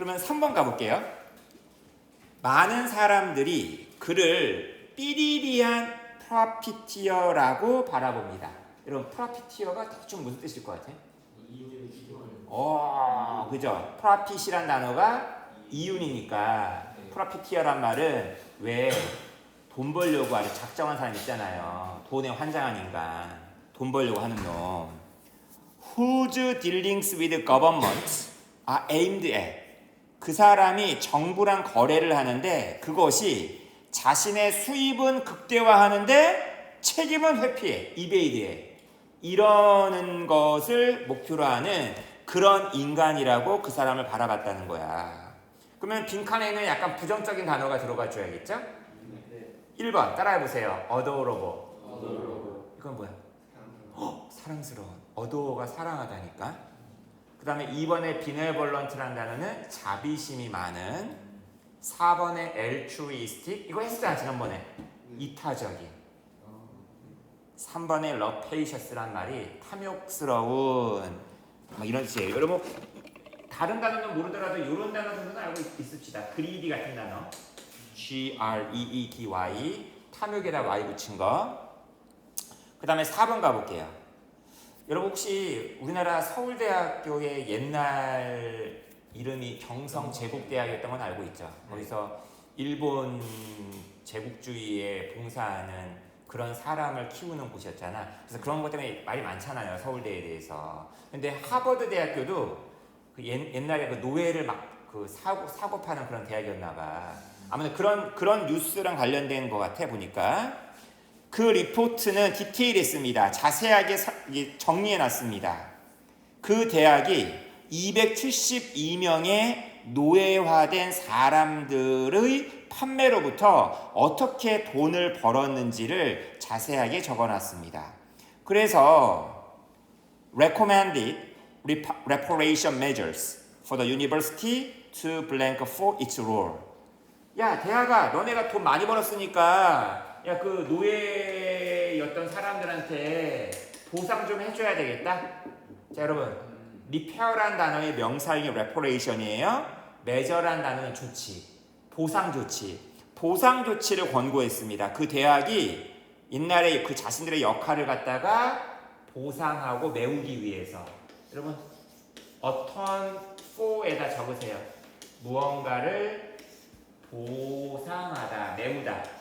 그러면 3번 가볼게요. 많은 사람들이 그를 삐리리한 프라피티어라고 바라봅니다. 여러분 프라피티어가 대충 무슨 뜻일 것 같아요? 어, 그죠? 프라핏이란 단어가 이윤이니까 네. 프라피티어란 말은 왜 돈 벌려고 아주 작정한 사람 있잖아요. 돈에 환장한 인간, 돈 벌려고 하는 놈. Whose dealings with government are aimed at 그 사람이 정부랑 거래를 하는데 그것이 자신의 수입은 극대화하는데 책임은 회피해, 이베이드해. 이러는 것을 목표로 하는 그런 인간이라고 그 사람을 바라봤다는 거야. 그러면 빈칸에는 약간 부정적인 단어가 들어가 줘야겠죠? 네. 1번 따라해 보세요. 어도로보. 어도러고 이건 뭐야? 어, 사랑스러운. 어도어가 사랑하다니까. 그 다음에 2번에 비네벌런트라는 단어는 자비심이 많은. 4번에 엘트루이스틱. 이거 했었잖아 지난번에. 이타적인. 3번에 러페이셔스란 말이 탐욕스러운. 막 이런 뜻이에요. 여러분 다른 단어는 모르더라도 이런 단어 정도는 알고 있, 있읍시다. 그리디 같은 단어. G R E E D Y 탐욕에다 Y 붙인 거. 그 다음에 4번 가볼게요. 여러분 혹시 우리나라 서울대학교의 옛날 이름이 경성 제국대학이었던 건 알고 있죠? 거기서 일본 제국주의에 봉사하는 그런 사람을 키우는 곳이었잖아. 그래서 그런 것 때문에 말이 많잖아요. 서울대에 대해서. 근데 하버드 대학교도 그 옛, 옛날에 그 노예를 막 그 사고 사고 파는 그런 대학이었나 봐. 아무튼 그런 그런 뉴스랑 관련된 것 같아 보니까 그 리포트는 디테일했습니다. 자세하게 사- 이게 정리해 놨습니다. 그 대학이 272명의 노예화된 사람들의 판매로부터 어떻게 돈을 벌었는지를 자세하게 적어 놨습니다. 그래서 recommended rep- reparation measures for the university to blank for its role. 야 대학아 너네가 돈 많이 벌었으니까 야 그 노예였던 사람들한테 보상 좀 해줘야 되겠다. 자 여러분 리페어란 단어의 명사형이 reparation이에요. measure란 단어는 조치, 보상 조치, 보상 조치를 권고했습니다. 그 대학이 옛날에 그 자신들의 역할을 갖다가 보상하고 메우기 위해서 여러분 어떤 for에다 적으세요. 무언가를 보상하다, 메우다.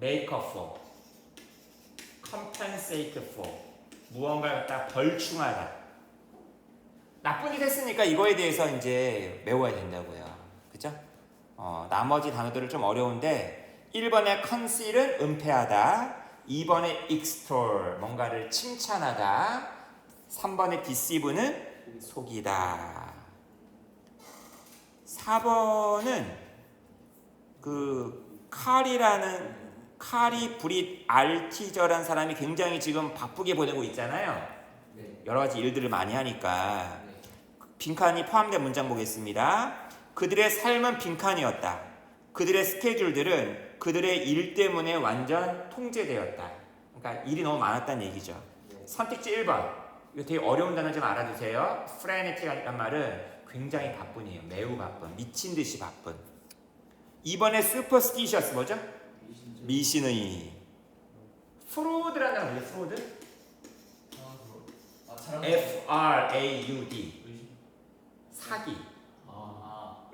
Make up for, compensate for. 무언가를 갖다 벌충하다. 나쁜 짓 했으니까 이거에 대해서 이제 메워야 된다고요. 그죠? 어, 나머지 단어들은 좀 어려운데 1번에 conceal은 은폐하다. 2번에 extol 뭔가를 칭찬하다. 3번에 deceive는 속이다. 4번은 그 칼이라는 칼이 브릿 알티저란 사람이 굉장히 지금 바쁘게 보내고 있잖아요. 네. 여러 가지 일들을 많이 하니까 네. 빈칸이 포함된 문장 보겠습니다. 그들의 삶은 빈칸이었다. 그들의 스케줄들은 그들의 일 때문에 완전 통제되었다. 그러니까 일이 너무 많았다는 얘기죠. 네. 선택지 1번. 이거 되게 어려운 단어 좀 알아두세요. 프레네티라는 말은 굉장히 바쁜이에요. 매우 바쁜. 미친 듯이 바쁜. 2번에 슈퍼스티셔스 뭐죠? 미신의. 프로드라는 단어 뭐죠? 프로드? 아 F R A U D. 사기. 아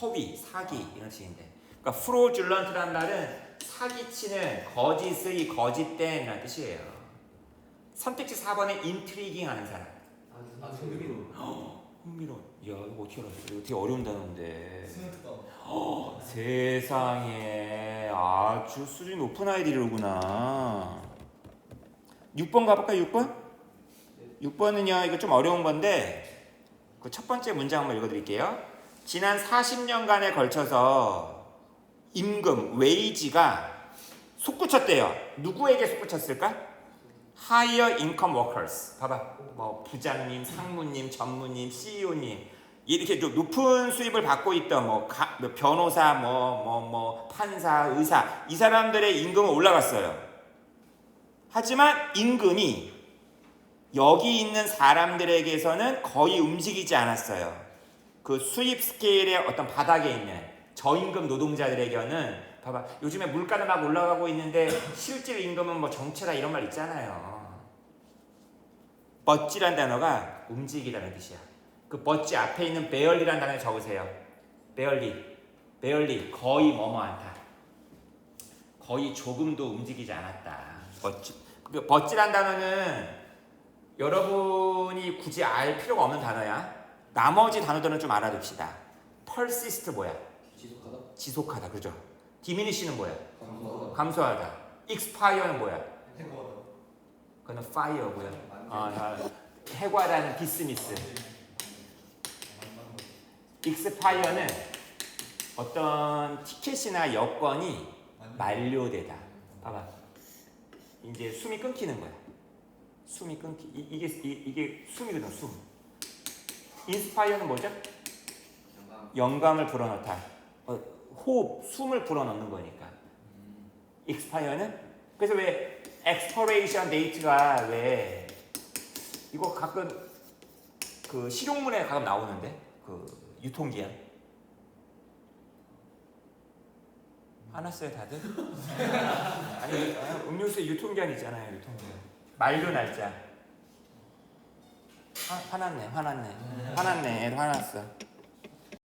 허위, 사기 이런 뜻인데. 그러니까 프로줄런트란 말은 사기치는 거짓의 거짓된이라는 뜻이에요. 선택지 4번에 인트리깅 하는 사람. 아 흥미로워 흥미로워. 야 이거 어떻게 알았어? 이거 되게 어려운 단어인데. 스마트가 세상에 아주 수준 높은 아이들이로구나. 6번 가볼까? 6번? 6번은요 이거 좀 어려운 건데 그 첫 번째 문장 한번 읽어드릴게요. 지난 40년간에 걸쳐서 임금 웨이지가 솟구쳤대요. 누구에게 솟구쳤을까? Higher income workers. 봐봐. 뭐 부장님, 상무님, 전무님, CEO님 이렇게 좀 높은 수입을 받고 있던 뭐, 가- 뭐 변호사, 뭐 뭐 뭐 판사, 의사 이 사람들의 임금은 올라갔어요. 하지만 임금이 여기 있는 사람들에게서는 거의 움직이지 않았어요. 그 수입 스케일의 어떤 바닥에 있는 저임금 노동자들에게는 봐봐 요즘에 물가는 막 올라가고 있는데 실질 임금은 뭐 정체다 이런 말 있잖아요. 멋지란 단어가 움직이라는 뜻이야. 그 멋지 앞에 있는 베얼리란 단어 적으세요. 베얼리, 베얼리 거의 뭐뭐 않다. 거의 조금도 움직이지 않았다. 멋지. 그 멋지란 단어는 여러분이 굳이 알 필요가 없는 단어야. 나머지 단어들은 좀 알아둡시다. persist 뭐야? 지속하다. 지속하다, 그죠? diminish는 뭐야? 감소하다. 감소하다. expire는 뭐야? 해고하다. 그거는 fire고요. 아, 아, 해과라는 expire는 어떤 티켓이나 여건이 만료되다. 봐봐. 이제 숨이 끊기는 거야. 숨이 끊기. 이, 이게 이, 이게 숨이거든. 숨. 인스파이어는 뭐죠? 영감 을 불어넣다. 어, 호흡, 숨을 불어넣는 거니까. expire는 그래서 왜 expiration date가 왜 이거 가끔 그 실용문에 가끔 나오는데 그 유통기한. 화났어요 다들? 아니 아, 음료수에 유통기한 있잖아요 유통기한. 만료 날짜. 화, 화났네 화났네. 화났네. 화났어